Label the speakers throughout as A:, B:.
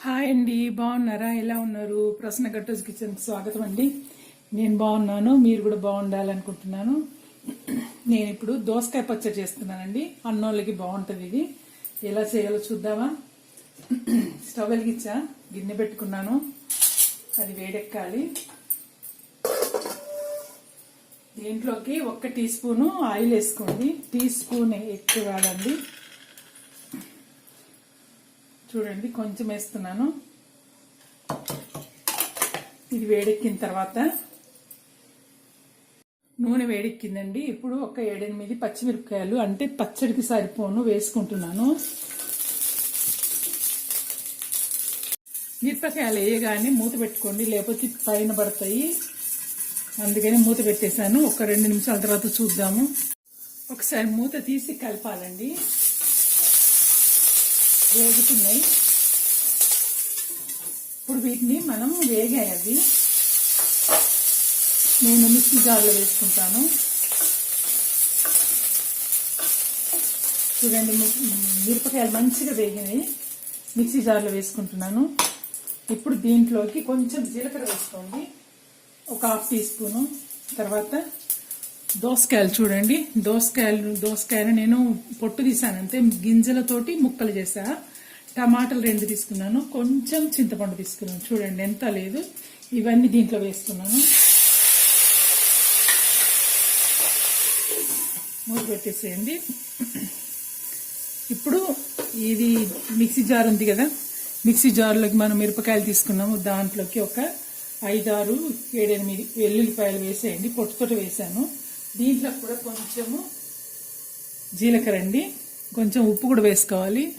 A: Hi అండి బాగున్నారా? ఎలా ఉన్నారు? ప్రశ్న గట్టోస్ కిచెన్ స్వాగతం అండి. నేను బాగున్నాను మీరు కూడా బాగుండాలనుకుంటున్నాను. నేను ఇప్పుడు దోసకాయ పచ్చడి చేస్తున్నానండి. అన్నోళ్ళకి బాగుంటుంది ఇది. ఎలా చేయాలో చూద్దామా? స్టవ్ వెలిగించా గిన్నె పెట్టుకున్నాను. అది వేడెక్కాలి. దీంట్లోకి ఒక్క టీ స్పూను ఆయిల్ వేసుకోండి. టీ స్పూన్ ఎక్కువ కాదండి చూడండి కొంచెం వేస్తున్నాను. ఇది వేడెక్కిన తర్వాత నూనె వేడెక్కిందండి. ఇప్పుడు ఒక ఏడెనిమిది పచ్చిమిరపకాయలు అంటే పచ్చడికి సరిపోను వేసుకుంటున్నాను. మిరపకాయలు వేయగానే మూత పెట్టుకోండి లేకపోతే పైన పడతాయి. అందుకని మూత పెట్టేశాను. ఒక రెండు నిమిషాల తర్వాత చూద్దాము. ఒకసారి మూత తీసి కలపాలండి. వేగుతున్నాయి. ఇప్పుడు వీటిని మనం వేగాయి అవి నేను మిక్సీ జార్లో వేసుకుంటాను. చూడండి మిరపకాయలు మంచిగా వేగినాయి. మిక్సీ జార్లో వేసుకుంటున్నాను. ఇప్పుడు దీంట్లోకి కొంచెం జీలకర్ర వేసుకోండి. ఒక హాఫ్ టీ స్పూను. తర్వాత దోసకాయలు చూడండి. దోసకాయలు దోసకాయలు నేను పొట్టు తీసాను అంతే. గింజలతోటి ముక్కలు చేసా. టమాటాలు రెండు తీసుకున్నాను. కొంచెం చింతపండు తీసుకున్నాను. చూడండి ఎంత లేదు. ఇవన్నీ దీంట్లో వేసుకున్నాను. మూత పెట్టేసేయండి. ఇప్పుడు ఇది మిక్సీ జార్ ఉంది కదా. మిక్సీ జార్లోకి మనం మిరపకాయలు తీసుకున్నాము. దాంట్లోకి ఒక ఐదారు ఏడెనిమిది వెల్లుల్లిపాయలు వేసేయండి. పొట్టుతో వేసాను. దీంట్లో కూడా కొంచెము జీలకర్ర అండి. కొంచెం ఉప్పు కూడా వేసుకోవాలి.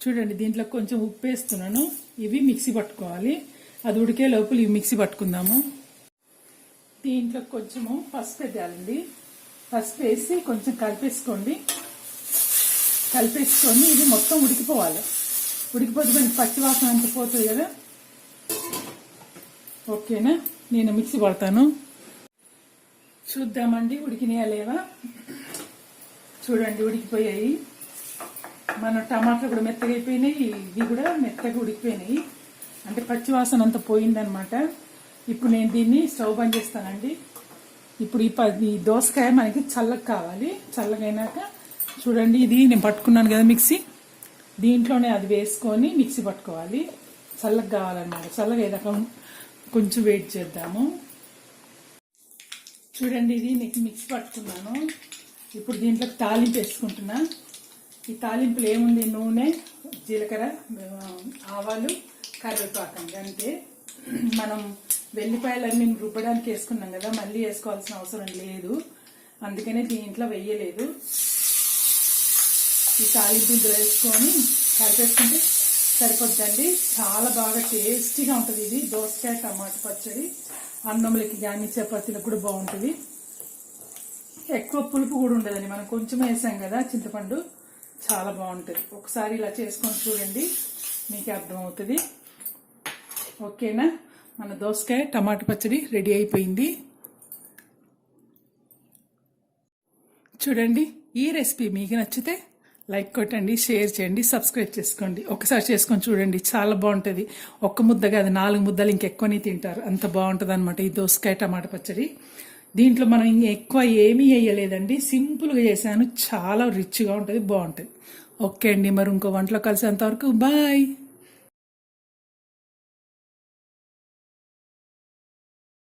A: చూడండి దీంట్లో కొంచెం ఉప్పు వేస్తున్నాను. ఇవి మిక్సీ పట్టుకోవాలి. అది ఉడికే లోపల ఇవి మిక్సీ పట్టుకుందాము. దీంట్లో కొంచెము పసుపు వేయాలండి. పసుపు వేసి కొంచెం కలిపేసుకోండి. కలిపేసుకొని ఇది మొత్తం ఉడికిపోవాలి. ఉడికిపోతే మనకి పచ్చి వాసన అంత పోతుంది కదా. ఓకేనా? నేను మిక్సీ పడతాను. చూద్దామండి ఉడికినాయా లేవా చూడండి ఉడికిపోయాయి. మన టమాటాలు కూడా మెత్తగా అయిపోయినాయి ఇవి కూడా మెత్తగా ఉడికిపోయినాయి. అంటే పచ్చివాసన అంత అంతా పోయిందనమాట. ఇప్పుడు నేను దీన్ని స్టవ్ బంద్ చేస్తానండి. ఇప్పుడు ఈ ఈ దోసకాయ మనకి చల్లగా కావాలి. చల్లగైనాక చూడండి ఇది నేను పట్టుకున్నాను కదా మిక్సీ. దీంట్లోనే అది వేసుకొని మిక్సీ పట్టుకోవాలి. చల్లగా కావాలన్నమాట. చల్లగా ఏదాకా కొంచెం వెయిట్ చేద్దాము. చూడండి ఇది నీకు మిక్స్ పట్టుకున్నాను. ఇప్పుడు దీంట్లోకి తాలింపు వేసుకుంటున్నా. ఈ తాలింపులు ఏముంది? నూనె జీలకర్ర ఆవాలు కరివేపాకం అంతే. మనం వెల్లిపాయలన్నీ రుబ్బడానికి వేసుకున్నాం కదా మళ్ళీ వేసుకోవాల్సిన అవసరం లేదు. అందుకనే దీంట్లో వెయ్యలేదు ఈ తాలింపు వేసుకొని కరిపేసుకుంటే సరిపోద్దండి. చాలా బాగా టేస్టీగా ఉంటుంది ఇది. దోసకాయ టమాటా పచ్చడి. అన్నంలోకి కానీ చపాతీలకు కూడా బాగుంటుంది. ఎక్కువ పులుపు కూడా ఉండదండి. మనం కొంచెం వేసాం కదా చింతపండు చాలా బాగుంటుంది. ఒకసారి ఇలా చేసుకొని చూడండి మీకు అర్థమవుతుంది. ఓకేనా? మన దోసకాయ టమాటా పచ్చడి రెడీ అయిపోయింది. చూడండి ఈ రెసిపీ మీకు నచ్చితే లైక్ కొట్టండి షేర్ చేయండి సబ్స్క్రైబ్ చేసుకోండి. ఒకసారి చేసుకొని చూడండి చాలా బాగుంటుంది. ఒక్క ముద్ద కాదు నాలుగు ముద్దలు ఇంకెక్కువని తింటారు. అంత బాగుంటుంది అనమాట ఈ దోసకాయ టమాటా పచ్చడి. దీంట్లో మనం ఎక్కువ ఏమీ వేయలేదండి. సింపుల్గా చేశాను. చాలా రిచ్గా ఉంటుంది బాగుంటుంది. ఓకే అండి మరి ఇంకో వంటలో కలిసేంతవరకు బాయ్